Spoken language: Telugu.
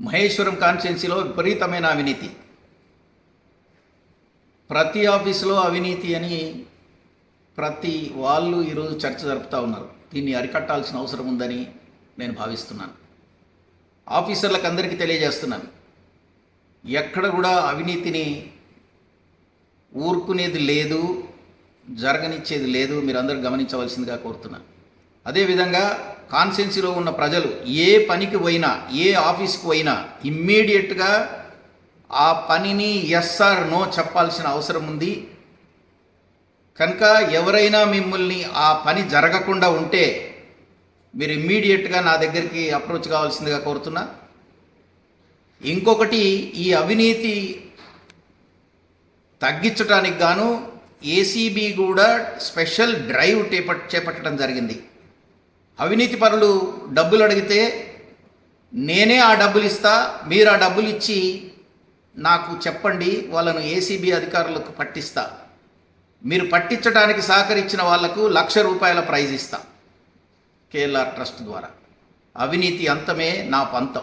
మహేశ్వరం కాన్స్టిట్యున్సీలో విపరీతమైన అవినీతి. ప్రతి ఆఫీసులో అవినీతి అని ప్రతి వాళ్ళు ఈరోజు చర్చ జరుపుతూ ఉన్నారు. దీన్ని అరికట్టాల్సిన అవసరం ఉందని నేను భావిస్తున్నాను. ఆఫీసర్లకు అందరికీ తెలియజేస్తున్నాను. ఎక్కడ కూడా అవినీతిని ఊరుకునేది లేదు జరగనిచ్చేది లేదు మీరందరూ గమనించవలసిందిగా కోరుతున్నాను. అదేవిధంగా కాన్స్టెన్సీలో ఉన్న ప్రజలు ఏ పనికి పోయినా ఏ ఆఫీస్కి పోయినా ఇమ్మీడియట్గా ఆ పనిని ఎస్ఆర్ నో చెప్పాల్సిన అవసరం ఉంది. కనుక ఎవరైనా మిమ్మల్ని ఆ పని జరగకుండా ఉంటే మీరు ఇమ్మీడియట్గా నా దగ్గరికి అప్రోచ్ కావాల్సిందిగా కోరుతున్నా. ఇంకొకటి ఈ అవినీతి తగ్గించడానికి గాను ఏసీబీ కూడా స్పెషల్ డ్రైవ్ చేపట్ చేపట్టడం జరిగింది. అవినీతి పరులు డబ్బులు అడిగితే నేనే ఆ డబ్బులు ఇస్తా మీరు ఆ డబ్బులు ఇచ్చి నాకు చెప్పండి వాళ్ళను ఏసీబీ అధికారులకు పట్టిస్తా. మీరు పట్టించడానికి సహకరించిన వాళ్ళకు లక్ష రూపాయల ప్రైజ్ ఇస్తా. కేఎల్ఆర్ ట్రస్ట్ ద్వారా. అవినీతి అంతమే నా పంతం.